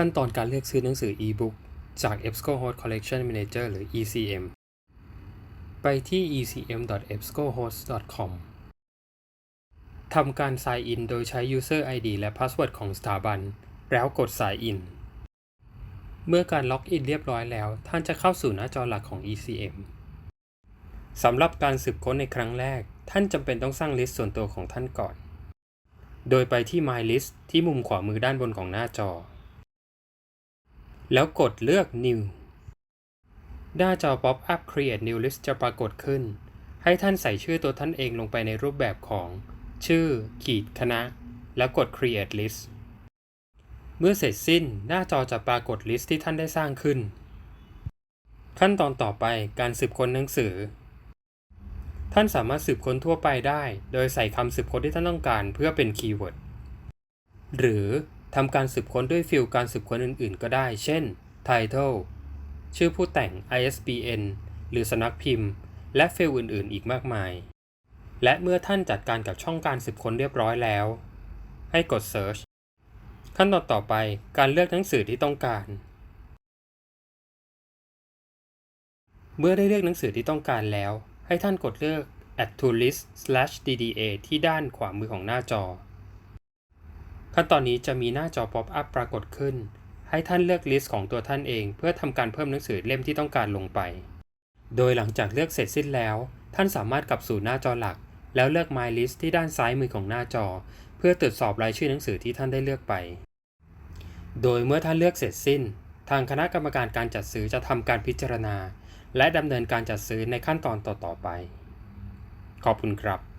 ขั้นตอนการเลือกซื้อหนังสือ e-book จาก EBSCOhost Collection Manager หรือ ECM ไปที่ ecm.ebscohost.com ทำการ sign in โดยใช้ user ID และ password ของสถาบัน แล้วกด sign in เมื่อการล็อกอินเรียบร้อยแล้ว ท่านจะเข้าสู่หน้าจอหลักของ ECM สำหรับการสืบค้นในครั้งแรก ท่านจำเป็นต้องสร้างลิสต์ส่วนตัวของท่านก่อน โดยไปที่ My List ที่มุมขวามือด้านบนของหน้าจอ แล้วกดเลือก New หน้าจอ Pop up Create New List จะปรากฏขึ้น ให้ท่านใส่ชื่อตัวท่านเองลงไปในรูปแบบของ ชื่อ ขีดคณะ แล้วกด Create List เมื่อเสร็จสิ้นหน้าจอจะปรากฏลิสต์ที่ท่านได้สร้างขึ้น ขั้นตอนต่อไปการสืบค้นหนังสือ ท่านสามารถสืบค้นทั่วไปได้ โดยใส่คำสืบค้นที่ท่านต้องการเพื่อเป็นคีย์เวิร์ดหรือ ทำการสืบค้นด้วยฟิลด์การสืบค้นอื่นๆ ก็ได้ เช่น Title ชื่อผู้แต่ง ISBN หรือสนักพิมพ์ และฟิลด์อื่นๆ อีกมากมาย และเมื่อท่านจัดการกับช่องการสืบค้นเรียบร้อยแล้ว ให้กด Search ขั้นตอนต่อไปการเลือกหนังสือที่ต้องการ เมื่อได้เลือกหนังสือที่ต้องการแล้ว ให้ท่านกดเลือก add to List / DDA ที่ด้านขวามือของหน้าจอ ขั้นตอนนี้จะมีหน้าจอ pop up ปรากฏขึ้น ให้ท่านเลือกลิสต์ของตัวท่านเอง เพื่อทำการเพิ่มหนังสือเล่มที่ต้องการลงไป โดยหลังจากเลือกเสร็จสิ้นแล้ว ท่านสามารถกลับสู่หน้าจอหลัก แล้วเลือก My List ที่ด้านซ้ายมือของหน้าจอ เพื่อตรวจสอบรายชื่อหนังสือที่ท่านได้เลือกไป โดยเมื่อท่านเลือกเสร็จสิ้น ทางคณะกรรมการการจัดซื้อจะทำการพิจารณา และดำเนินการจัดซื้อในขั้นตอนต่อๆไป ขอบคุณครับ